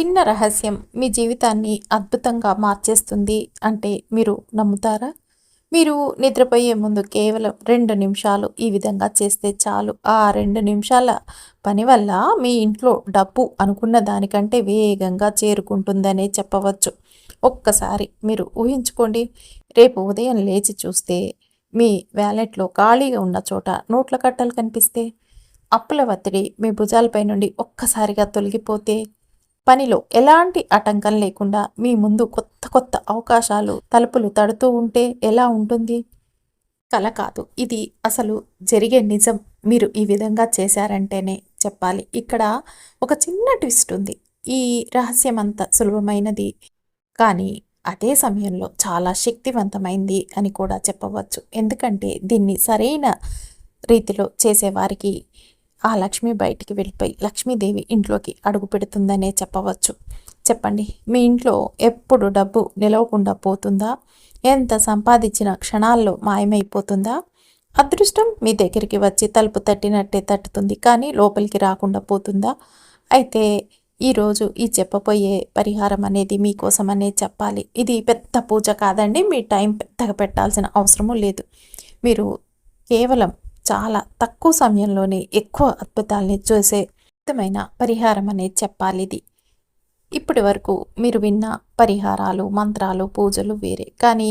చిన్న రహస్యం మీ జీవితాన్ని అద్భుతంగా మార్చేస్తుంది అంటే మీరు నమ్ముతారా? మీరు నిద్రపోయే ముందు కేవలం రెండు నిమిషాలు ఈ విధంగా చేస్తే చాలు. ఆ రెండు నిమిషాల పని వల్ల మీ ఇంట్లో డబ్బు అనుకున్న దానికంటే వేగంగా చేరుకుంటుందనే చెప్పవచ్చు. ఒక్కసారి మీరు ఊహించుకోండి. రేపు ఉదయం లేచి చూస్తే మీ వ్యాలెట్లో ఖాళీగా ఉన్న చోట నోట్ల కట్టలు కనిపిస్తే అప్పుల ఒత్తిడి మీ భుజాలపై నుండి ఒక్కసారిగా తొలగిపోతే పనిలో ఎలాంటి ఆటంకం లేకుండా మీ ముందు కొత్త కొత్త అవకాశాలు తలుపులు తడుతూ ఉంటే ఎలా ఉంటుంది? కల కాదు. ఇది అసలు జరిగే నిజం. మీరు ఈ విధంగా చేశారంటేనే చెప్పాలి. ఇక్కడ ఒక చిన్న ట్విస్ట్ ఉంది. ఈ రహస్యం అంత సులభమైనది. కానీ అదే సమయంలో చాలా శక్తివంతమైంది అని కూడా చెప్పవచ్చు. ఎందుకంటే దీన్ని సరైన రీతిలో చేసేవారికి ఆ లక్ష్మి బయటికి వెళ్ళిపోయి లక్ష్మీదేవి ఇంట్లోకి అడుగు పెడుతుందనే చెప్పవచ్చు. చెప్పండి మీ ఇంట్లో ఎప్పుడు డబ్బు నిలవకుండా పోతుందా? ఎంత సంపాదించిన క్షణాల్లో మాయమైపోతుందా? అదృష్టం మీ దగ్గరికి వచ్చి తలుపు తట్టినట్టే తట్టుతుంది కానీ లోపలికి రాకుండా పోతుందా? అయితే ఈరోజు ఈ చెప్పబోయే పరిహారం అనేది మీకోసం అనే చెప్పాలి. ఇది పెద్ద పూజ కాదండి మీ టైం పెద్దగా పెట్టాల్సిన అవసరము లేదు. మీరు కేవలం చాలా తక్కువ సమయంలోనే ఎక్కువ అద్భుతాలని చూసే అద్భుతమైన పరిహారం అనేది చెప్పాలి ఇది ఇప్పటి వరకు మీరు విన్న పరిహారాలు మంత్రాలు పూజలు వేరే. కానీ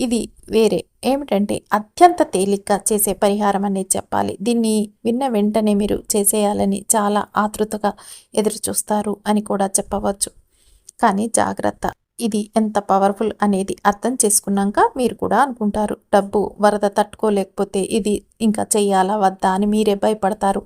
ఇది వేరే. ఏమిటంటే అత్యంత తేలిగ్గా చేసే పరిహారం అనేది చెప్పాలి. దీన్ని విన్న వెంటనే మీరు చేసేయాలని చాలా ఆతృతగా ఎదురు చూస్తారు అని కూడా చెప్పవచ్చు. కానీ జాగ్రత్త. ఇది ఎంత పవర్ఫుల్ అనేది అర్థం చేసుకున్నాక మీరు కూడా అనుకుంటారు. డబ్బు వరద తట్టుకోలేకపోతే ఇది ఇంకా చెయ్యాలా వద్దా అని మీరే భయపడతారు.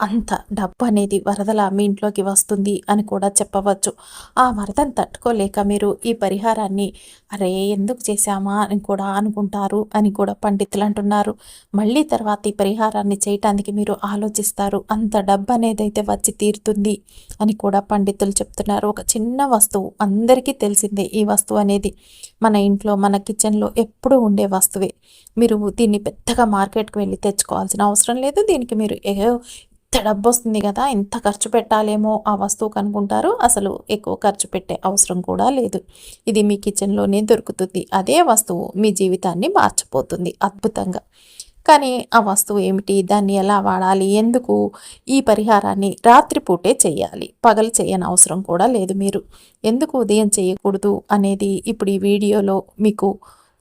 అంత డబ్బు అనేది వరదలా మీ ఇంట్లోకి వస్తుంది అని కూడా చెప్పవచ్చు. ఆ వరదను తట్టుకోలేక మీరు ఈ పరిహారాన్ని అరే ఎందుకు చేశామా అని కూడా అనుకుంటారు అని కూడా పండితులు అంటున్నారు. మళ్ళీ తర్వాత ఈ పరిహారాన్ని చేయటానికి మీరు ఆలోచిస్తారు. అంత డబ్బు అనేది అయితే వచ్చి తీరుతుంది అని కూడా పండితులు చెప్తున్నారు. ఒక చిన్న వస్తువు అందరికీ తెలిసిందే ఈ వస్తువు అనేది. మన ఇంట్లో మన కిచెన్లో ఎప్పుడూ ఉండే వస్తువే. మీరు దీన్ని పెద్దగా మార్కెట్కి వెళ్ళి తెచ్చుకోవాల్సిన అవసరం లేదు. దీనికి మీరు ఏ ఇంత డబ్బు వస్తుంది కదా ఇంత ఖర్చు పెట్టాలేమో ఆ వస్తువు కనుక్కుంటారు. అసలు ఎక్కువ ఖర్చు పెట్టే అవసరం కూడా లేదు. ఇది మీ కిచెన్లోనే దొరుకుతుంది. అదే వస్తువు మీ జీవితాన్ని మార్చిపోతుంది అద్భుతంగా. కానీ ఆ వస్తువు ఏమిటి? దాన్ని ఎలా వాడాలి? ఎందుకు ఈ పరిహారాన్ని రాత్రిపూటే చేయాలి? పగలు చేయని అవసరం కూడా లేదు మీరు. ఎందుకు ఉదయం చేయకూడదు అనేది ఇప్పుడు ఈ వీడియోలో మీకు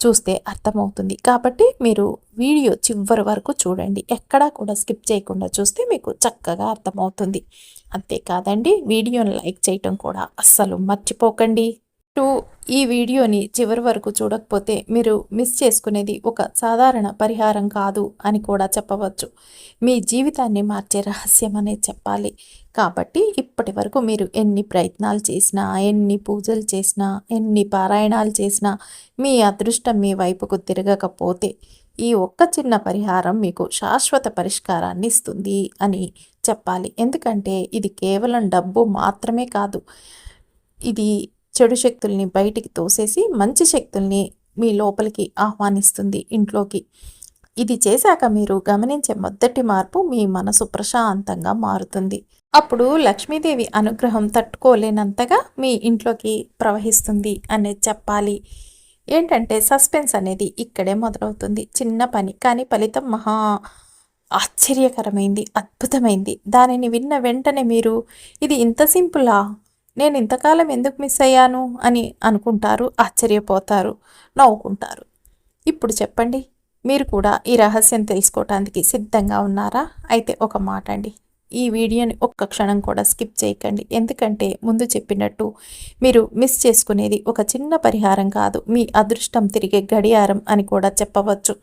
చూస్తే అర్థమవుతుంది. కాబట్టి మీరు వీడియో చివరి వరకు చూడండి. ఎక్కడా కూడా స్కిప్ చేయకుండా చూస్తే మీకు చక్కగా అర్థమవుతుంది. అంతేకాదండి వీడియోని లైక్ చేయటం కూడా అస్సలు మర్చిపోకండి. టూ ఈ వీడియోని చివరి వరకు చూడకపోతే మీరు మిస్ చేసుకునేది ఒక సాధారణ పరిహారం కాదు అని కూడా చెప్పవచ్చు. మీ జీవితాన్ని మార్చే రహస్యం అనే చెప్పాలి. కాబట్టి ఇప్పటి వరకు మీరు ఎన్ని ప్రయత్నాలు చేసినా ఎన్ని పూజలు చేసినా ఎన్ని పారాయణాలు చేసినా మీ అదృష్టం మీ వైపుకు తిరగకపోతే ఈ ఒక్క చిన్న పరిహారం మీకు శాశ్వత పరిష్కారాన్ని ఇస్తుంది అని చెప్పాలి. ఎందుకంటే ఇది కేవలం డబ్బు మాత్రమే కాదు. ఇది చెడు శక్తుల్ని బయటికి తోసేసి మంచి శక్తుల్ని మీ లోపలికి ఆహ్వానిస్తుంది ఇంట్లోకి. ఇది చేశాక మీరు గమనించే మొదటి మార్పు మీ మనసు ప్రశాంతంగా మారుతుంది. అప్పుడు లక్ష్మీదేవి అనుగ్రహం తట్టుకోలేనంతగా మీ ఇంట్లోకి ప్రవహిస్తుంది అనేది చెప్పాలి. ఏంటంటే సస్పెన్స్ అనేది ఇక్కడే మొదలవుతుంది. చిన్న పని కానీ ఫలితం మహా ఆశ్చర్యకరమైంది అద్భుతమైంది. దానిని విన్న వెంటనే మీరు ఇది ఇంత సింపులా? నేను ఇంతకాలం ఎందుకు మిస్ అయ్యాను? అని అనుకుంటారు ఆశ్చర్యపోతారు నవ్వుకుంటారు. ఇప్పుడు చెప్పండి మీరు కూడా ఈ రహస్యం తెలుసుకోవటానికి సిద్ధంగా ఉన్నారా? అయితే ఒక మాట అండి ఈ వీడియోని ఒక్క క్షణం కూడా స్కిప్ చేయకండి. ఎందుకంటే ముందు చెప్పినట్టు మీరు మిస్ చేసుకునేది ఒక చిన్న పరిహారం కాదు మీ అదృష్టం తిరిగే గడియారం అని కూడా చెప్పవచ్చు.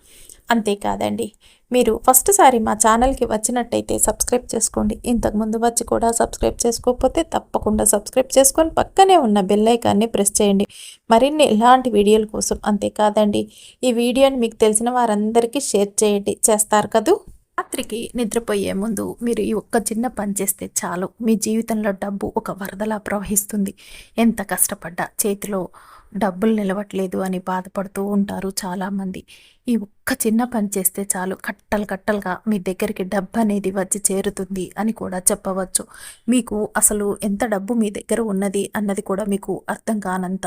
అంతేకాదండి. మీరు ఫస్ట్ సారి మా ఛానల్కి వచ్చినట్టయితే సబ్స్క్రైబ్ చేసుకోండి. ఇంతకుముందు వచ్చి కూడా సబ్స్క్రైబ్ చేసుకోకపోతే తప్పకుండా సబ్స్క్రైబ్ చేసుకొని పక్కనే ఉన్న బెల్లైకాన్ని ప్రెస్ చేయండి. మరిన్ని ఇలాంటి వీడియోల కోసం అంతేకాదండి. ఈ వీడియోని మీకు తెలిసిన వారందరికీ షేర్ చేయండి. చేస్తారు కదూ? రాత్రికి నిద్రపోయే ముందు మీరు ఈ ఒక్క చిన్న పని చేస్తే చాలు. మీ జీవితంలో డబ్బు ఒక వరదలా ప్రవహిస్తుంది. ఎంత కష్టపడ్డా చేతిలో డబ్బులు నిలవట్లేదు అని బాధపడుతూ ఉంటారు చాలామంది. ఈ ఒక్క చిన్న పని చేస్తే చాలు కట్టలు కట్టలుగా మీ దగ్గరికి డబ్బు అనేది వచ్చి చేరుతుంది అని కూడా చెప్పవచ్చు. మీకు అసలు ఎంత డబ్బు మీ దగ్గర ఉన్నది అన్నది కూడా మీకు అర్థం కానంత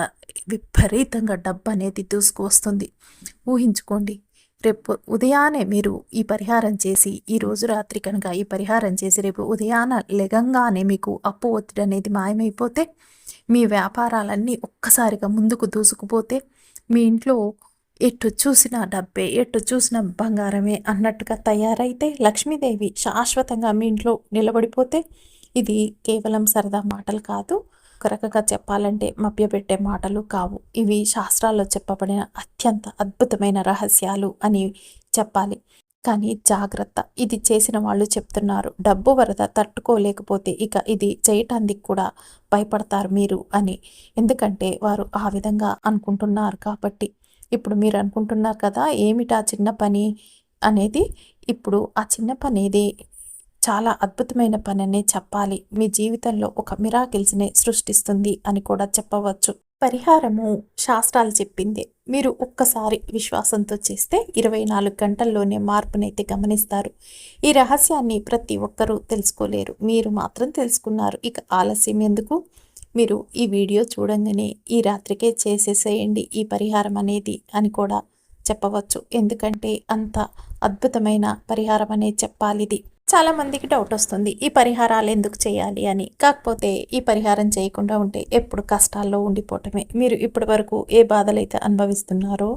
విపరీతంగా డబ్బు అనేది దూసుకువస్తుంది ఊహించుకోండి రేపు ఉదయాన్నే మీరు ఈ పరిహారం చేసి ఈ రోజు రాత్రి కనుక ఈ పరిహారం చేసి రేపు ఉదయాన లెగంగానే మీకు అప్పు ఒత్తిడి అనేది మాయమైపోతే మీ వ్యాపారాలన్నీ ఒక్కసారిగా ముందుకు దూసుకుపోతే మీ ఇంట్లో ఎటు చూసిన డబ్బే ఎటు చూసిన బంగారమే అన్నట్టుగా తయారైతే లక్ష్మీదేవి శాశ్వతంగా మీ ఇంట్లో నిలబడిపోతే ఇది కేవలం సరదా మాటలు కాదు. ఒక రకంగా చెప్పాలంటే మభ్యపెట్టే మాటలు కావు. ఇవి శాస్త్రాల్లో చెప్పబడిన అత్యంత అద్భుతమైన రహస్యాలు అని చెప్పాలి. కానీ జాగ్రత్త. ఇది చేసిన వాళ్ళు చెప్తున్నారు. డబ్బు వరద తట్టుకోలేకపోతే ఇక ఇది చేయటానికి కూడా భయపడతారు మీరు అని. ఎందుకంటే వారు ఆ విధంగా అనుకుంటున్నారు కాబట్టి. ఇప్పుడు మీరు అనుకుంటున్నారు కదా ఏమిటా చిన్న పని అనేది? ఇప్పుడు ఆ చిన్న పని అనేది చాలా అద్భుతమైన పని చెప్పాలి. మీ జీవితంలో ఒక మిరాకిల్స్ని సృష్టిస్తుంది అని కూడా చెప్పవచ్చు. పరిహారము శాస్త్రాలు చెప్పింది. మీరు ఒక్కసారి విశ్వాసంతో చేస్తే ఇరవై నాలుగు గంటల్లోనే మార్పునైతే గమనిస్తారు. ఈ రహస్యాన్ని ప్రతి ఒక్కరూ తెలుసుకోలేరు. మీరు మాత్రం తెలుసుకున్నారు. ఇక ఆలస్యం ఎందుకు? మీరు ఈ వీడియో చూడంగానే ఈ రాత్రికే చేసేసేయండి. ఈ పరిహారం అనేది అని కూడా చెప్పవచ్చు. ఎందుకంటే అంత అద్భుతమైన పరిహారం అనేది చెప్పాలిది. చాలామందికి చాలా మందికి డౌట్ వస్తుంది. ఈ పరిహారాలు ఎందుకు చేయాలి అని. కాకపోతే ఈ పరిహారం చేయకుండా ఉంటే ఎప్పుడు కష్టాల్లో ఉండిపోవటమే. మీరు ఇప్పటి వరకు ఏ బాధలు అయితే అనుభవిస్తున్నారో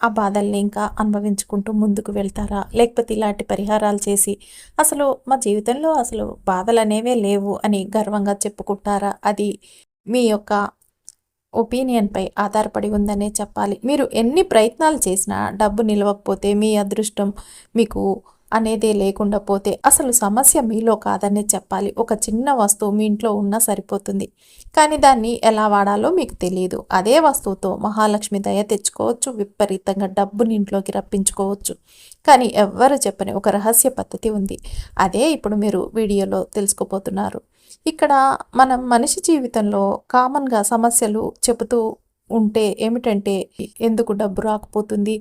ఆ బాధల్ని ఇంకా అనుభవించుకుంటూ ముందుకు వెళ్తారా? లేకపోతే ఇలాంటి పరిహారాలు చేసి అసలు మా జీవితంలో అసలు బాధలు అనేవే లేవు అని గర్వంగా చెప్పుకుంటారా? అది మీ యొక్క ఒపీనియన్పై ఆధారపడి ఉందనే చెప్పాలి. మీరు ఎన్ని ప్రయత్నాలు చేసినా డబ్బు నిలవకపోతే మీ అదృష్టం మీకు అనేదే లేకుండా పోతే అసలు సమస్య మీలో కాదనే చెప్పాలి. ఒక చిన్న వస్తువు మీ ఇంట్లో ఉన్నా సరిపోతుంది. కానీ దాన్ని ఎలా వాడాలో మీకు తెలియదు అదే వస్తువుతో మహాలక్ష్మి దయ తెచ్చుకోవచ్చు. విపరీతంగా డబ్బుని ఇంట్లోకి రప్పించుకోవచ్చు. కానీ ఎవ్వరు చెప్పని ఒక రహస్య పద్ధతి ఉంది. అదే ఇప్పుడు మీరు వీడియోలో తెలుసుకోబోతున్నారు. ఇక్కడ మనం మనిషి జీవితంలో కామన్గా సమస్యలు చెబుతూ ఉంటే ఏమిటంటే ఎందుకు డబ్బు రాకపోతుంది?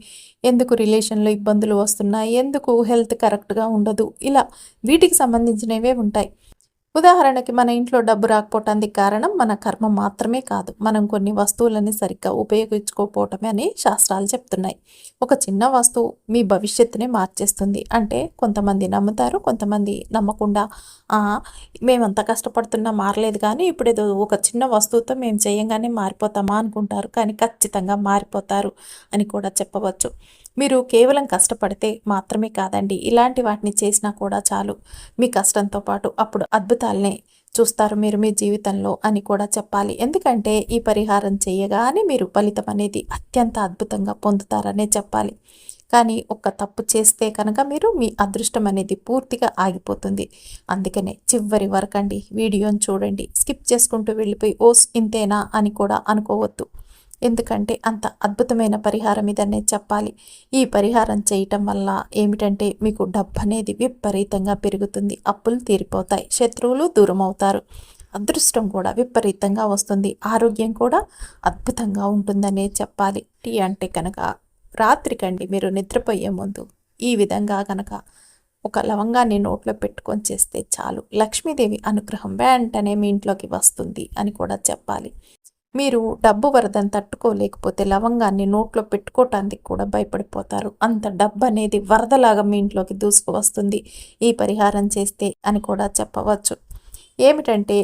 ఎందుకు రిలేషన్లో ఇబ్బందులు వస్తున్నాయి? ఎందుకు హెల్త్ కరెక్ట్గా ఉండదు? ఇలా వీటికి సంబంధించినవే ఉంటాయి. ఉదాహరణకి మన ఇంట్లో డబ్బు రాకపోవటానికి కారణం మన కర్మ మాత్రమే కాదు. మనం కొన్ని వస్తువులని సరిగ్గా ఉపయోగించుకోకపోవటమే అని శాస్త్రాలు చెప్తున్నాయి. ఒక చిన్న వస్తువు మీ భవిష్యత్తునే మార్చేస్తుంది. అంటే కొంతమంది నమ్ముతారు కొంతమంది నమ్మకుండా మేమంత కష్టపడుతున్నా మారలేదు కానీ ఇప్పుడు ఏదో ఒక చిన్న వస్తువుతో మేము చేయంగానే మారిపోతామా అనుకుంటారు. కానీ ఖచ్చితంగా మారిపోతారు అని కూడా చెప్పవచ్చు. మీరు కేవలం కష్టపడితే మాత్రమే కాదండి ఇలాంటి వాటిని చేసినా కూడా చాలు. మీ కష్టంతో పాటు అప్పుడు అద్భుతాలనే చూస్తారు మీరు మీ జీవితంలో అని కూడా చెప్పాలి. ఎందుకంటే ఈ పరిహారం చేయగానే మీరు ఫలితం అనేది అత్యంత అద్భుతంగా పొందుతారనే చెప్పాలి. కానీ ఒక్క తప్పు చేస్తే కనుక మీరు మీ అదృష్టం అనేది పూర్తిగా ఆగిపోతుంది. అందుకనే చివరి వరకండి వీడియోని చూడండి. స్కిప్ చేసుకుంటూ వెళ్ళిపోయి ఓస్ ఇంతేనా అని కూడా అనుకోవద్దు. ఎందుకంటే అంత అద్భుతమైన పరిహారం ఇదనే చెప్పాలి. ఈ పరిహారం చేయటం వల్ల ఏమిటంటే మీకు డబ్బు అనేది విపరీతంగా పెరుగుతుంది. అప్పులు తీరిపోతాయి. శత్రువులు దూరం అవుతారు అదృష్టం కూడా విపరీతంగా వస్తుంది. ఆరోగ్యం కూడా అద్భుతంగా ఉంటుందనే చెప్పాలి. టీ అంటే కనుక రాత్రికండి మీరు నిద్రపోయే ముందు ఈ విధంగా కనుక ఒక లవంగాన్ని నోట్లో పెట్టుకొని చేస్తే చాలు. లక్ష్మీదేవి అనుగ్రహం వెంటనే మీ ఇంట్లోకి వస్తుంది అని కూడా చెప్పాలి. మీరు డబ్బు వరదని తట్టుకోలేకపోతే లవంగాన్ని నోట్లో పెట్టుకోవటానికి కూడా భయపడిపోతారు. అంత డబ్బు అనేది వరదలాగా మీ ఇంట్లోకి దూసుకు వస్తుంది ఈ పరిహారం చేస్తే అని కూడా చెప్పవచ్చు. ఏమిటంటే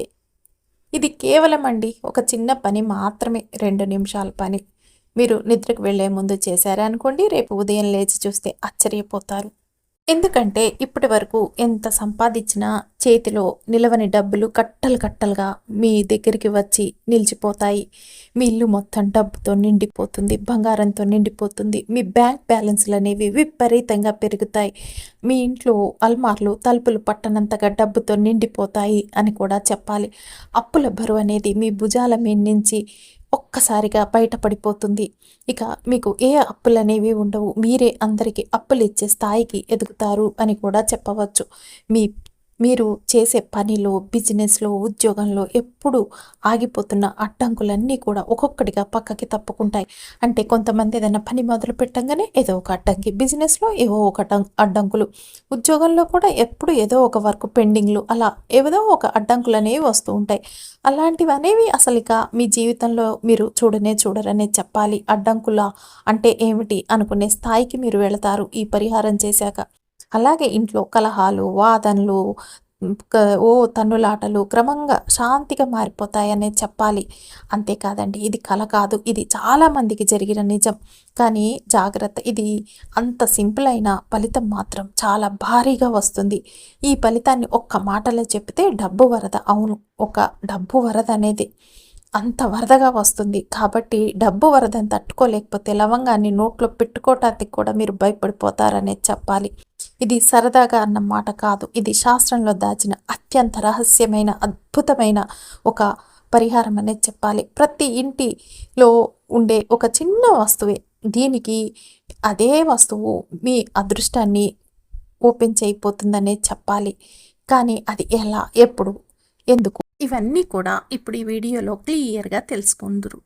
ఇది కేవలం అండి ఒక చిన్న పని మాత్రమే రెండు నిమిషాల పని. మీరు నిద్రకు వెళ్ళే ముందు చేశారనుకోండి రేపు ఉదయం లేచి చూస్తే ఆశ్చర్యపోతారు. ఎందుకంటే ఇప్పటి వరకు ఎంత సంపాదించినా చేతిలో నిలవని డబ్బులు కట్టలు కట్టలుగా మీ దగ్గరికి వచ్చి నిలిచిపోతాయి. మీ ఇల్లు మొత్తం డబ్బుతో నిండిపోతుంది బంగారంతో నిండిపోతుంది. మీ బ్యాంక్ బ్యాలెన్స్లు అనేవి విపరీతంగా పెరుగుతాయి. మీ ఇంట్లో అల్మార్లు తలుపులు పట్టనంతగా డబ్బుతో నిండిపోతాయి అని కూడా చెప్పాలి. అప్పుల బరువు అనేది మీ భుజాల మీద నుంచి ఒక్కసారిగా బయటపడిపోతుంది. ఇక మీకు ఏ అప్పులు అనేవి ఉండవు. మీరే అందరికీ అప్పులు ఇచ్చే స్థాయికి ఎదుగుతారు అని కూడా చెప్పవచ్చు. మీ మీరు చేసే పనిలో బిజినెస్లో ఉద్యోగంలో ఎప్పుడు ఆగిపోతున్న అడ్డంకులన్నీ కూడా ఒక్కొక్కటిగా పక్కకి తప్పుకుంటాయి. అంటే కొంతమంది ఏదైనా పని మొదలు పెట్టంగానే ఏదో ఒక అడ్డంకి బిజినెస్లో ఏవో ఒక అడ్డంకులు ఉద్యోగంలో కూడా ఎప్పుడు ఏదో ఒక వర్క్ పెండింగ్లు అలా ఏదో ఒక అడ్డంకులు అనేవి వస్తూ ఉంటాయి. అలాంటివి అనేవి అసలు ఇక మీ జీవితంలో మీరు చూడనే చూడరనే చెప్పాలి. అడ్డంకుల అంటే ఏమిటి అనుకునే స్థాయికి మీరు వెళతారు ఈ పరిహారం చేశాక. అలాగే ఇంట్లో కలహాలు వాదనలు ఓ తన్నులాటలు క్రమంగా శాంతిగా మారిపోతాయనే చెప్పాలి. అంతేకాదండి ఇది కల కాదు ఇది చాలామందికి జరిగిన నిజం. కానీ జాగ్రత్త ఇది అంత సింపుల్ అయిన ఫలితం మాత్రం చాలా భారీగా వస్తుంది. ఈ ఫలితాన్ని ఒక్క మాటలో చెప్తే డబ్బు వరద అవును ఒక డబ్బు వరద అనేది. అంత వరదగా వస్తుంది. కాబట్టి డబ్బు వరదని తట్టుకోలేకపోతే లవంగాన్ని నోట్లో పెట్టుకోవటానికి కూడా మీరు భయపడిపోతారనే చెప్పాలి. ఇది సరదాగా అన్న మాట కాదు. ఇది శాస్త్రంలో దాచిన అత్యంత రహస్యమైన అద్భుతమైన ఒక పరిహారం అనేది చెప్పాలి. ప్రతి ఇంటిలో ఉండే ఒక చిన్న వస్తువే. దీనికి అదే వస్తువు మీ అదృష్టాన్ని ఓపెన్ చేయిపోతుందనే చెప్పాలి. కానీ అది ఎలా? ఎప్పుడు? ఎందుకు? ఇవన్నీ కూడా ఇప్పుడు ఈ వీడియోలో క్లియర్గా తెలుసుకుందరు.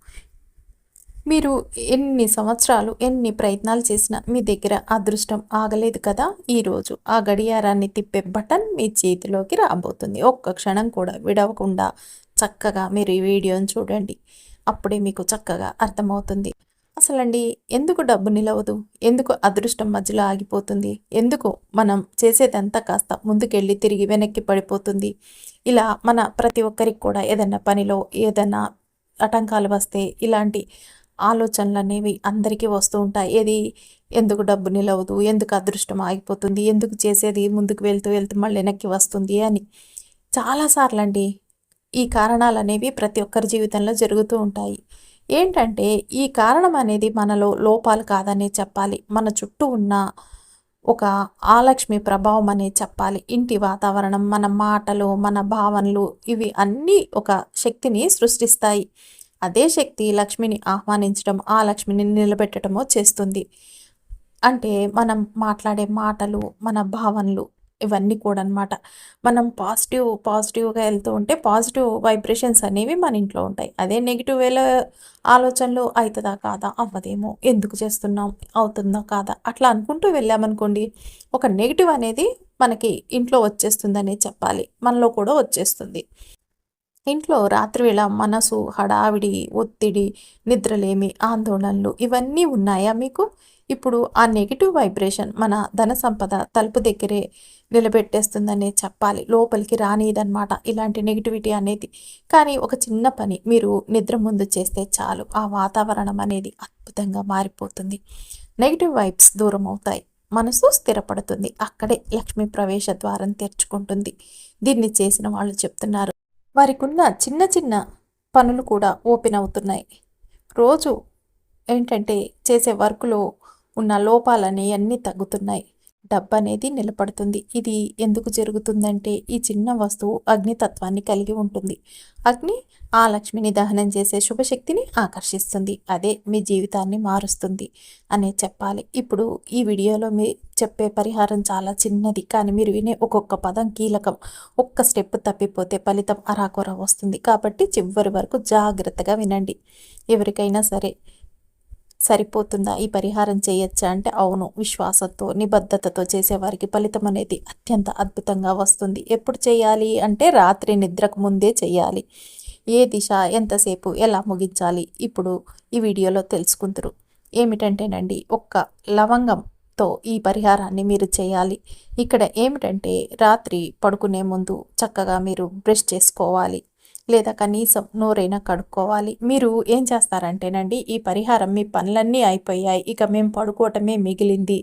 మీరు ఎన్ని సంవత్సరాలు ఎన్ని ప్రయత్నాలు చేసినా మీ దగ్గర అదృష్టం ఆగలేదు కదా? ఈరోజు ఆ గడియారాన్ని తిప్పే బటన్ మీ చేతిలోకి రాబోతుంది. ఒక్క క్షణం కూడా విడవకుండా చక్కగా మీరు ఈ వీడియోని చూడండి. అప్పుడే మీకు చక్కగా అర్థమవుతుంది. అసలండి ఎందుకు డబ్బు నిలవదు? ఎందుకు అదృష్టం మధ్యలో ఆగిపోతుంది? ఎందుకు మనం చేసేదంతా కాస్త ముందుకెళ్ళి తిరిగి వెనక్కి పడిపోతుంది? ఇలా మన ప్రతి ఒక్కరికి కూడా ఏదైనా పనిలో ఏదైనా ఆటంకాలు వస్తే ఇలాంటి ఆలోచనలు అనేవి అందరికీ వస్తూ ఉంటాయి. ఏది ఎందుకు డబ్బు నిలవదు? ఎందుకు అదృష్టం ఆగిపోతుంది? ఎందుకు చేసేది ముందుకు వెళ్తూ వెళ్తూ మళ్ళీ వెనక్కి వస్తుంది అని చాలాసార్లు అండి ఈ కారణాలు అనేవి ప్రతి ఒక్కరి జీవితంలో జరుగుతూ ఉంటాయి. ఏంటంటే ఈ కారణం అనేది మనలో లోపాలు కాదనే చెప్పాలి. మన చుట్టూ ఉన్న ఒక ఆలక్ష్మి ప్రభావం అనే చెప్పాలి. ఇంటి వాతావరణం మన మాటలు మన భావనలు ఇవి అన్నీ ఒక శక్తిని సృష్టిస్తాయి. అదే శక్తి లక్ష్మిని ఆహ్వానించడం ఆ లక్ష్మిని నిలబెట్టడమో చేస్తుంది. అంటే మనం మాట్లాడే మాటలు మన భావనలు ఇవన్నీ కూడా అనమాట మనం పాజిటివ్ పాజిటివ్గా వెళ్తూ ఉంటే పాజిటివ్ వైబ్రేషన్స్ అనేవి మన ఇంట్లో ఉంటాయి. అదే నెగిటివ్ వేల ఆలోచనలు అవుతుందా కాదా? అవ్వదేమో. ఎందుకు చేస్తున్నాం? అవుతుందా కాదా? అట్లా అనుకుంటూ వెళ్ళామనుకోండి ఒక నెగిటివ్ అనేది మనకి ఇంట్లో వచ్చేస్తుందనే చెప్పాలి. మనలో కూడా వచ్చేస్తుంది. ఇంట్లో రాత్రివేళ మనసు హడావిడి ఒత్తిడి నిద్రలేమి ఆందోళనలు ఇవన్నీ ఉన్నాయా మీకు? ఇప్పుడు ఆ నెగిటివ్ వైబ్రేషన్ మన ధన సంపద తలుపు దగ్గరే నిలబెట్టేస్తుందనే చెప్పాలి. లోపలికి రానిదనమాట ఇలాంటి నెగిటివిటీ అనేది. కానీ ఒక చిన్న పని మీరు నిద్ర ముందు చేస్తే చాలు. ఆ వాతావరణం అనేది అద్భుతంగా మారిపోతుంది. నెగిటివ్ వైబ్స్ దూరం అవుతాయి. మనసు స్థిరపడుతుంది. అక్కడే లక్ష్మీ ప్రవేశ ద్వారం తెరుచుకుంటుంది. దీన్ని చేసిన వాళ్ళు చెప్తున్నారు. వారికున్న చిన్న చిన్న పనులు కూడా ఓపెన్ అవుతున్నాయి. రోజు ఏంటంటే చేసే వర్క్లో ఉన్న లోపాలని అన్నీ తగ్గుతున్నాయి. డబ్బు అనేది నిలబడుతుంది. ఇది ఎందుకు జరుగుతుందంటే ఈ చిన్న వస్తువు అగ్నితత్వాన్ని కలిగి ఉంటుంది. అగ్ని ఆ లక్ష్మిని దహనం చేసే శుభశక్తిని ఆకర్షిస్తుంది. అదే మీ జీవితాన్ని మారుస్తుంది అనే చెప్పాలి. ఇప్పుడు ఈ వీడియోలో మీ చెప్పే పరిహారం చాలా చిన్నది. కానీ మీరు వినే ఒక్కొక్క పదం కీలకం. ఒక్క స్టెప్ తప్పిపోతే ఫలితం అరాకొర వస్తుంది. కాబట్టి చివరి వరకు జాగ్రత్తగా వినండి. ఎవరికైనా సరే సరిపోతుందా? ఈ పరిహారం చేయొచ్చా? అంటే అవును. విశ్వాసంతో నిబద్ధతతో చేసేవారికి ఫలితం అనేది అత్యంత అద్భుతంగా వస్తుంది. ఎప్పుడు చేయాలి? అంటే రాత్రి నిద్రకు ముందే చేయాలి. ఏ దిశ? ఎంతసేపు? ఎలా ముగించాలి? ఇప్పుడు ఈ వీడియోలో తెలుసుకుందరు. ఏమిటంటేనండి ఒక్క లవంగంతో ఈ పరిహారాన్ని మీరు చేయాలి. ఇక్కడ ఏమిటంటే రాత్రి పడుకునే ముందు చక్కగా మీరు బ్రష్ చేసుకోవాలి. లేదా కనీసం నోరైనా కడుక్కోవాలి. మీరు ఏం చేస్తారంటేనండి ఈ పరిహారం మీ పనులన్నీ అయిపోయాయి. ఇక మేము పడుకోవటమే మిగిలింది.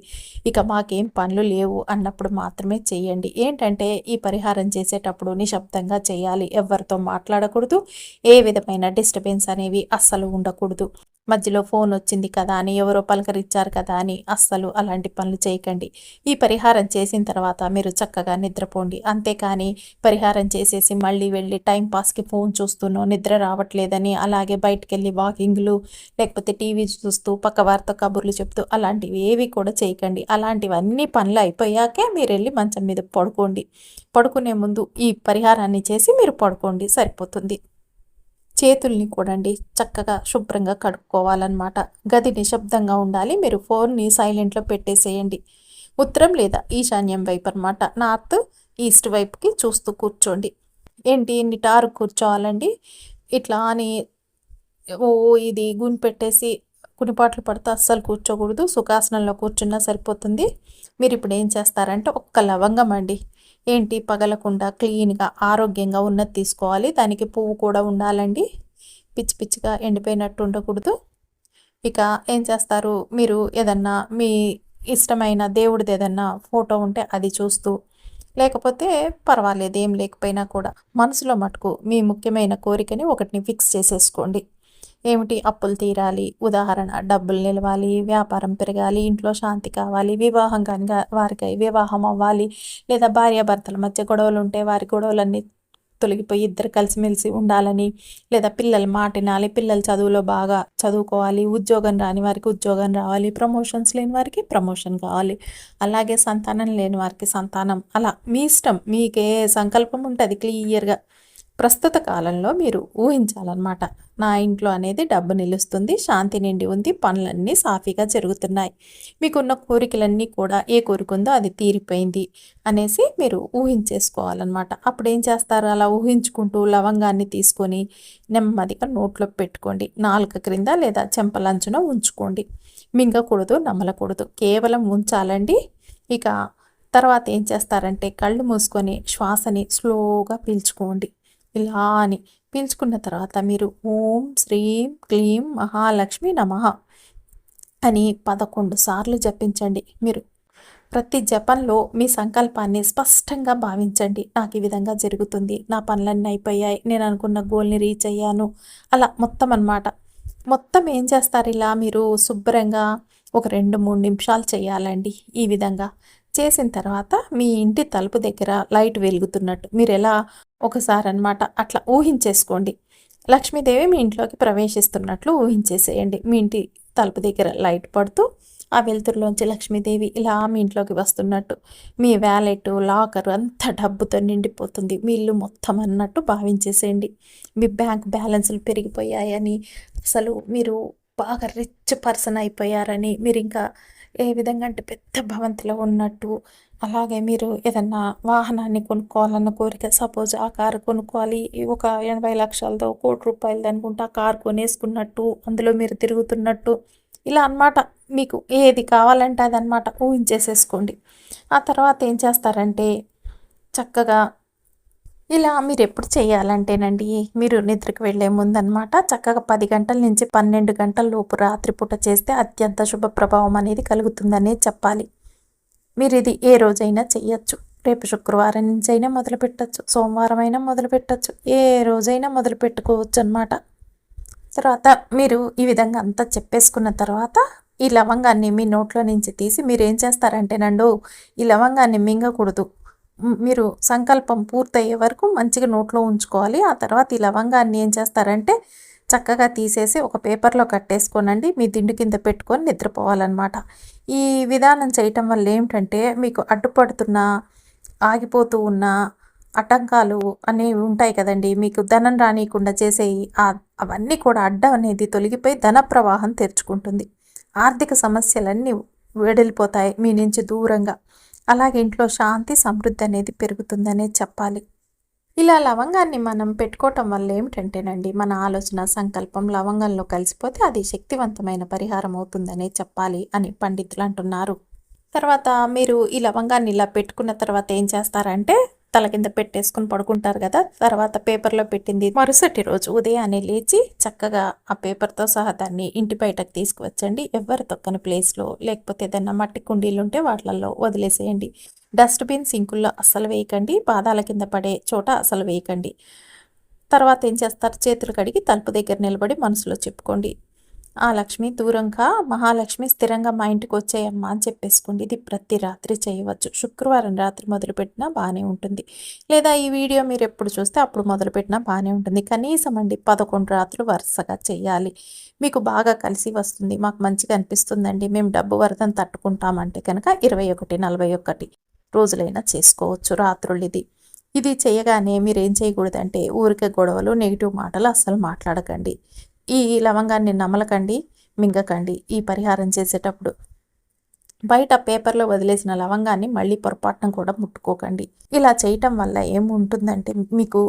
ఇక మాకేం పనులు లేవు అన్నప్పుడు మాత్రమే చేయండి. ఏంటంటే ఈ పరిహారం చేసేటప్పుడు నిశ్శబ్దంగా చేయాలి. ఎవరితో మాట్లాడకూడదు. ఏ విధమైన డిస్టర్బెన్స్ అనేవి అస్సలు ఉండకూడదు. మధ్యలో ఫోన్ వచ్చింది కదా అని ఎవరో పలకరించారు కదా అని అస్సలు అలాంటి పనులు చేయకండి. ఈ పరిహారం చేసిన తర్వాత మీరు చక్కగా నిద్రపోండి. అంతేకాని పరిహారం చేసేసి మళ్ళీ వెళ్ళి టైంపాస్కి ఫోన్ చూస్తూనో నిద్ర రావట్లేదని అలాగే బయటకు వెళ్ళి వాకింగ్లు లేకపోతే టీవీ చూస్తూ పక్క వారితో కబుర్లు చెప్తూ అలాంటివి ఏవి కూడా చేయకండి. అలాంటివన్నీ పనులు అయిపోయాకే మీరు వెళ్ళి మంచం మీద పడుకోండి. పడుకునే ముందు ఈ పరిహారాన్ని చేసి మీరు పడుకోండి. సరిపోతుంది. చేతుల్ని కూడండి చక్కగా శుభ్రంగా కడుక్కోవాలన్నమాట. గది నిశ్శబ్దంగా ఉండాలి. మీరు ఫోన్ని సైలెంట్లో పెట్టేసేయండి. ఉత్తరం లేదా ఈశాన్యం వైపు అనమాట నార్త్ ఈస్ట్ వైపుకి చూస్తూ కూర్చోండి. ఏంటి? నిటారు కూర్చోవాలండి? ఇట్లా అని ఓ ఇది గుని పెట్టేసి కునిపాట్లు పడితే అస్సలు కూర్చోకూడదు. సుఖాసనంలో కూర్చున్నా సరిపోతుంది. మీరు ఇప్పుడు ఏం చేస్తారంటే ఒక్క లవంగం అండి. ఏంటి? పగలకుండా క్లీన్గా ఆరోగ్యంగా ఉన్నది తీసుకోవాలి. దానికి పువ్వు కూడా ఉండాలండి. పిచ్చి పిచ్చిగా ఎండిపోయినట్టు ఉండకూడదు. ఇక ఏం చేస్తారు? మీరు ఏదన్నా మీ ఇష్టమైన దేవుడిది ఏదన్నా ఫోటో ఉంటే అది చూస్తూ లేకపోతే పర్వాలేదు ఏం లేకపోయినా కూడా మనసులో మటుకు మీ ముఖ్యమైన కోరికని ఒకటిని ఫిక్స్ చేసేసుకోండి. ఏమిటి? అప్పులు తీరాలి ఉదాహరణ డబ్బులు నిలవాలి వ్యాపారం పెరగాలి ఇంట్లో శాంతి కావాలి వివాహం కానీ వారికి వివాహం అవ్వాలి లేదా భార్యాభర్తల మధ్య గొడవలు ఉంటే వారి గొడవలన్నీ తొలగిపోయి ఇద్దరు కలిసిమెలిసి ఉండాలని లేదా పిల్లలు మాటినాలి పిల్లలు చదువులో బాగా చదువుకోవాలి ఉద్యోగం రాని వారికి ఉద్యోగం రావాలి ప్రమోషన్స్ లేని వారికి ప్రమోషన్ కావాలి అలాగే సంతానం లేని వారికి సంతానం. అలా మీ ఇష్టం మీకే సంకల్పం ఉంటుంది క్లియర్గా. ప్రస్తుత కాలంలో మీరు ఊహించాలన్నమాట. నా ఇంట్లో అనేది డబ్బు నిలుస్తుంది శాంతి నిండి ఉంది పనులన్నీ సాఫీగా జరుగుతున్నాయి. మీకున్న కోరికలన్నీ కూడా ఏ కోరికుందో అది తీరిపోయింది అనేసి మీరు ఊహించేసుకోవాలన్నమాట. అప్పుడు ఏం చేస్తారు? అలా ఊహించుకుంటూ లవంగాన్ని తీసుకొని నెమ్మదిగా నోట్లో పెట్టుకోండి. నాలుక క్రింద లేదా చెంపలంచున ఉంచుకోండి. మింగకూడదు నమ్మలకూడదు కేవలం ఉంచాలండి. ఇక తర్వాత ఏం చేస్తారంటే కళ్ళు మూసుకొని శ్వాసని స్లోగా పీల్చుకోండి. ఇలా అని పీల్చుకున్న తర్వాత మీరు ఓం శ్రీం క్లీం మహాలక్ష్మి నమ అని పదకొండు సార్లు జపించండి. మీరు ప్రతి జపంలో మీ సంకల్పాన్ని స్పష్టంగా భావించండి. నాకు ఈ విధంగా జరుగుతుంది. నా పనులన్నీ అయిపోయాయి. నేను అనుకున్న గోల్ని రీచ్ అయ్యాను. అలా మొత్తం అనమాట మొత్తం ఏం చేస్తారు? ఇలా మీరు శుభ్రంగా ఒక రెండు మూడు నిమిషాలు చేయాలండి ఈ విధంగా. చేసిన తర్వాత మీ ఇంటి తలుపు దగ్గర లైట్ వెలుగుతున్నట్టు. మీరు ఎలా ఒకసారి అనమాట అట్లా ఊహించేసుకోండి. లక్ష్మీదేవి మీ ఇంట్లోకి ప్రవేశిస్తున్నట్లు ఊహించేసేయండి. మీ ఇంటి తలుపు దగ్గర లైట్ పడుతూ ఆ వెలుతురులోంచి లక్ష్మీదేవి ఇలా మీ ఇంట్లోకి వస్తున్నట్టు. మీ వ్యాలెట్ లాకర్ అంతా డబ్బుతో నిండిపోతుంది. మీ ఇల్లు మొత్తం అన్నట్టు భావించేసేయండి. మీ బ్యాంక్ బ్యాలెన్స్లు పెరిగిపోయాయని అసలు మీరు బాగా రిచ్ పర్సన్ అయిపోయారని మీరు ఇంకా ఏ విధంగా అంటే పెద్ద భవంతిలో ఉన్నట్టు అలాగే మీరు ఏదన్నా వాహనాన్ని కొనుక్కోవాలన్న కోరిక సపోజ్ ఆ కారు కొనుక్కోవాలి ఒక ఎనభై లక్షలతో కోటి రూపాయలు అనుకుంటే ఆ కారు కొనేసుకున్నట్టు అందులో మీరు తిరుగుతున్నట్టు ఇలా అనమాట మీకు ఏది కావాలంటే అది ఊహించేసేసుకోండి. ఆ తర్వాత ఏం చేస్తారంటే చక్కగా ఇలా మీరు ఎప్పుడు చేయాలంటేనండి మీరు నిద్రకు వెళ్ళే ముందనమాట చక్కగా పది గంటల నుంచి పన్నెండు గంటల లోపు రాత్రిపూట చేస్తే అత్యంత శుభ ప్రభావం అనేది కలుగుతుందనే చెప్పాలి. మీరు ఇది ఏ రోజైనా చెయ్యొచ్చు. రేపు శుక్రవారం నుంచి అయినా మొదలు పెట్టచ్చు. సోమవారం అయినా మొదలు పెట్టచ్చు. ఏ రోజైనా మొదలు పెట్టుకోవచ్చు అనమాట తర్వాత మీరు ఈ విధంగా అంతా చెప్పేసుకున్న తర్వాత ఈ లవంగాన్ని మీ నోట్లో నుంచి తీసి మీరు ఏం చేస్తారంటేనండు ఈ లవంగాన్ని మింగకూడదు. మీరు సంకల్పం పూర్తయ్యే వరకు మంచిగా నోట్లో ఉంచుకోవాలి. ఆ తర్వాత ఈ లవంగాన్ని ఏం చేస్తారంటే చక్కగా తీసేసి ఒక పేపర్లో కట్టేసుకోనండి. మీ దిండు కింద పెట్టుకొని నిద్రపోవాలన్నమాట. ఈ విధానం చేయటం వల్ల ఏమిటంటే మీకు అడ్డుపడుతున్న ఆగిపోతూ ఉన్న ఆటంకాలు అనేవి ఉంటాయి కదండి. మీకు ధనం రానియకుండా చేసేవి అవన్నీ కూడా అడ్డం అనేది తొలగిపోయి ధన ప్రవాహం తెరుచుకుంటుంది. ఆర్థిక సమస్యలన్నీ వెడలిపోతాయి మీ నుంచి దూరంగా. అలాగే ఇంట్లో శాంతి సమృద్ధి అనేది పెరుగుతుందనే చెప్పాలి. ఇలా లవంగాన్ని మనం పెట్టుకోవటం వల్ల ఏమిటంటేనండి మన ఆలోచన సంకల్పం లవంగంలో కలిసిపోతే అది శక్తివంతమైన పరిహారం అవుతుందనే చెప్పాలి అని పండితులు అంటున్నారు. తర్వాత మీరు ఈ లవంగాన్ని ఇలా పెట్టుకున్న తర్వాత ఏం చేస్తారంటే తల కింద పెట్టేసుకుని పడుకుంటారు కదా తర్వాత పేపర్లో పెట్టింది మరుసటి రోజు ఉదయాన్నే లేచి చక్కగా ఆ పేపర్తో సహా దాన్ని ఇంటి బయటకు తీసుకువచ్చండి. ఎవరు తొక్కని ప్లేస్లో లేకపోతే ఏదైనా మట్టి కుండీలు ఉంటే వాటిలలో వదిలేసేయండి. డస్ట్బిన్ సింకుల్లో అస్సలు వేయకండి పాదాల కింద పడే చోట అసలు వేయకండి. తర్వాత ఏం చేస్తారు? చేతులు కడిగి తలుపు దగ్గర నిలబడి మనసులో చెప్పుకోండి. ఆ లక్ష్మి దూరంగా మహాలక్ష్మి స్థిరంగా మా ఇంటికి వచ్చేయమ్మా అని చెప్పేసుకోండి. ఇది ప్రతి రాత్రి చేయవచ్చు. శుక్రవారం రాత్రి మొదలుపెట్టినా బాగానే ఉంటుంది. లేదా ఈ వీడియో మీరు ఎప్పుడు చూస్తే అప్పుడు మొదలుపెట్టినా బాగానే ఉంటుంది. కనీసం అండి పదకొండు రాత్రులు వరుసగా చేయాలి. మీకు బాగా కలిసి వస్తుంది. మాకు మంచిగా అనిపిస్తుందండి. మేము డబ్బు వరదని తట్టుకుంటామంటే కనుక ఇరవై ఒకటి నలభై ఒకటి రోజులైనా చేసుకోవచ్చు. రాత్రులు ఇది. ఇది చేయగానే మీరు ఏం చేయకూడదంటే ఊరికే గొడవలు నెగిటివ్ మాటలు అస్సలు మాట్లాడకండి. ఈ లవంగాన్ని నమలకండి మింగకండి ఈ పరిహారం చేసేటప్పుడు. బయట పేపర్లో వదిలేసిన లవంగాన్ని మళ్ళీ పొరపాటున కూడా ముట్టుకోకండి. ఇలా చేయటం వల్ల ఏముంటుందంటే మీకు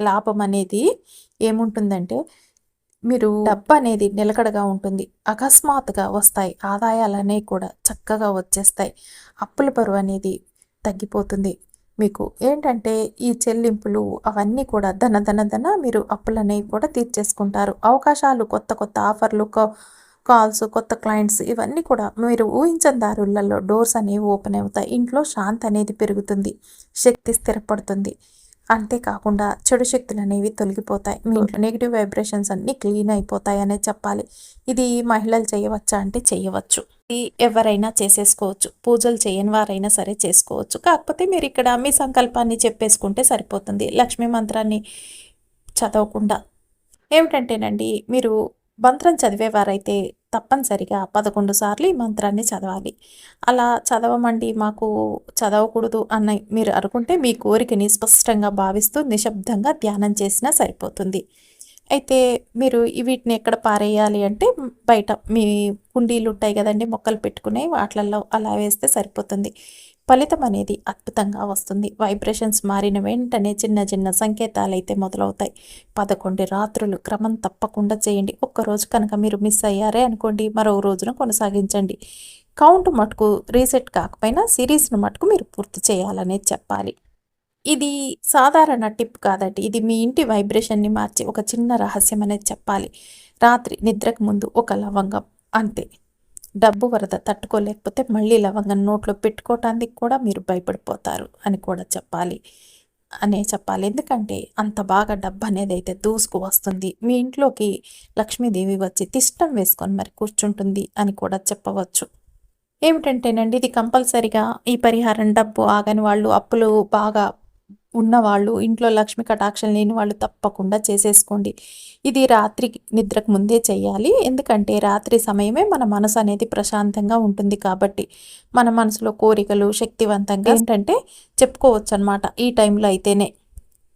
లాభం అనేది ఏముంటుందంటే మీరు డబ్బు అనేది నిలకడగా ఉంటుంది అకస్మాత్తుగా వస్తాయి ఆదాయాలు అనేవి కూడా చక్కగా వచ్చేస్తాయి. అప్పుల బరువు అనేది తగ్గిపోతుంది. మీకు ఏంటంటే ఈ చెల్లింపులు అవన్నీ కూడా ధన ధన ధన మీరు అప్పులనేవి కూడా తీర్చేసుకుంటారు. అవకాశాలు కొత్త కొత్త ఆఫర్లు కాల్స్ కొత్త క్లయింట్స్ ఇవన్నీ కూడా మీరు ఊహించని దారులలో డోర్స్ అనేవి ఓపెన్ అవుతాయి. ఇంట్లో శాంతి అనేది పెరుగుతుంది. శక్తి స్థిరపడుతుంది. అంతేకాకుండా చెడు శక్తులు అనేవి తొలగిపోతాయి. మీ ఇంట్లో నెగిటివ్ వైబ్రేషన్స్ అన్నీ క్లీన్ అయిపోతాయి అనే చెప్పాలి. ఇది మహిళలు చేయవచ్చా అంటే చేయవచ్చు. ఇది ఎవరైనా చేసేసుకోవచ్చు. పూజలు చేయని వారైనా సరే చేసుకోవచ్చు. కాకపోతే మీరు ఇక్కడ మీ సంకల్పాన్ని చెప్పేసుకుంటే సరిపోతుంది. లక్ష్మీ మంత్రాన్ని చదవకుండా. ఏమిటంటేనండి మీరు మంత్రం చదివేవారైతే తప్పనిసరిగా పదకొండు సార్లు ఈ మంత్రాన్ని చదవాలి. అలా చదవమండి మాకు చదవకూడదు అన్న మీరు అనుకుంటే మీ కోరికని స్పష్టంగా భావిస్తూ నిశ్శబ్దంగా ధ్యానం చేసినా సరిపోతుంది. అయితే మీరు వీటిని ఎక్కడ పారేయాలి అంటే బయట మీ కుండీలు ఉంటాయి కదండి మొక్కలు పెట్టుకునే వాటిలలో అలా వేస్తే సరిపోతుంది. ఫలితం అనేది అద్భుతంగా వస్తుంది. వైబ్రేషన్స్ మారిన వెంటనే చిన్న చిన్న సంకేతాలు అయితే మొదలవుతాయి. పదకొండు రాత్రులు క్రమం తప్పకుండా చేయండి. ఒక్కరోజు కనుక మీరు మిస్ అయ్యారే అనుకోండి మరో రోజున కొనసాగించండి. కౌంట్ మటుకు రీసెట్ కాకపోయినా సిరీస్ను మటుకు మీరు పూర్తి చేయాలనే చెప్పాలి. ఇది సాధారణ టిప్ కాదండి ఇది మీ ఇంటి వైబ్రేషన్ని మార్చి ఒక చిన్న రహస్యం అనేది చెప్పాలి. రాత్రి నిద్రకు ముందు ఒక లవంగం అంతే. డబ్బు వరద తట్టుకోలేకపోతే మళ్ళీ లవంగం నోట్లో పెట్టుకోవటానికి కూడా మీరు భయపడిపోతారు అని కూడా చెప్పాలి. అనే చెప్పాలి. ఎందుకంటే అంత బాగా డబ్బు అనేది అయితే దూసుకు వస్తుంది. మీ ఇంట్లోకి లక్ష్మీదేవి వచ్చి తిష్టం వేసుకొని మరి కూర్చుంటుంది అని కూడా చెప్పవచ్చు. ఏమిటంటేనండి ఇది కంపల్సరిగా ఈ పరిహారం డబ్బు ఆగని వాళ్ళు అప్పులు బాగా ఉన్నవాళ్ళు ఇంట్లో లక్ష్మి కటాక్షం లేని వాళ్ళు తప్పకుండా చేసేసుకోండి. ఇది రాత్రి నిద్రకు ముందే చేయాలి. ఎందుకంటే రాత్రి సమయమే మన మనసు అనేది ప్రశాంతంగా ఉంటుంది కాబట్టి మన మనసులో కోరికలు శక్తివంతంగా ఏంటంటే చెప్పుకోవచ్చు అనమాట ఈ టైంలో అయితేనే.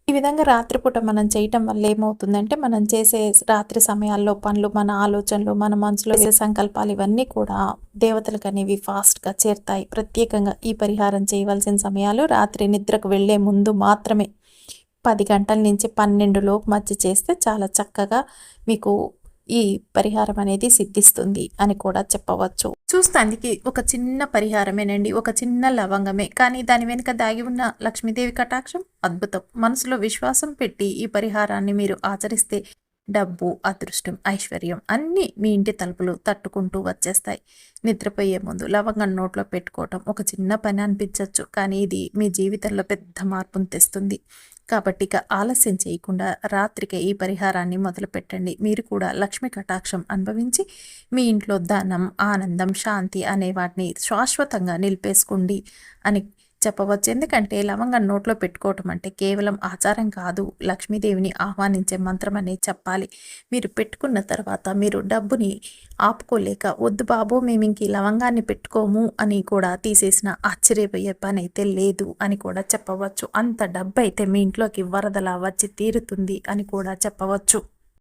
ఈ విధంగా రాత్రిపూట మనం చేయటం వల్ల ఏమవుతుందంటే మనం చేసే రాత్రి సమయాల్లో పనులు మన ఆలోచనలు మన మనసులో వేసే సంకల్పాలు ఇవన్నీ కూడా దేవతలకు అనేవి ఫాస్ట్గా చేరుతాయి. ప్రత్యేకంగా ఈ పరిహారం చేయవలసిన సమయాలు రాత్రి నిద్రకు వెళ్ళే ముందు మాత్రమే. పది గంటల నుంచి పన్నెండు లోపు మధ్య చేస్తే చాలా చక్కగా మీకు ఈ పరిహారం అనేది సిద్ధిస్తుంది అని కూడా చెప్పవచ్చు. చూస్తానికి ఒక చిన్న పరిహారమేనండి. ఒక చిన్న లవంగమే. కానీ దాని వెనుక దాగి ఉన్న లక్ష్మీదేవి కటాక్షం అద్భుతం. మనసులో విశ్వాసం పెట్టి ఈ పరిహారాన్ని మీరు ఆచరిస్తే డబ్బు అదృష్టం ఐశ్వర్యం అన్నీ మీ ఇంటి తలుపులు తట్టుకుంటూ వచ్చేస్తాయి. నిద్రపోయే ముందు లవంగం నోట్లో పెట్టుకోవటం ఒక చిన్న పని అనిపించవచ్చు కానీ ఇది మీ జీవితంలో పెద్ద మార్పును తెస్తుంది. కాబట్టి ఇక ఆలస్యం చేయకుండా రాత్రికి ఈ పరిహారాన్ని మొదలుపెట్టండి. మీరు కూడా లక్ష్మి కటాక్షం అనుభవించి మీ ఇంట్లో ధనం ఆనందం శాంతి అనే వాటిని శాశ్వతంగా నిలిపేసుకోండి అని చెప్పవచ్చు. ఎందుకంటే లవంగం నోట్లో పెట్టుకోవటం అంటే కేవలం ఆచారం కాదు. లక్ష్మీదేవిని ఆహ్వానించే మంత్రం అనే చెప్పాలి. మీరు పెట్టుకున్న తర్వాత మీరు డబ్బుని ఆపుకోలేక వద్దు బాబు మేము ఇంక లవంగాన్ని పెట్టుకోము అని కూడా తీసేసిన ఆశ్చర్యపోయే పని అయితే లేదు అని కూడా చెప్పవచ్చు. అంత డబ్బు అయితే మీ ఇంట్లోకి వరదలా వచ్చి తీరుతుంది అని కూడా చెప్పవచ్చు.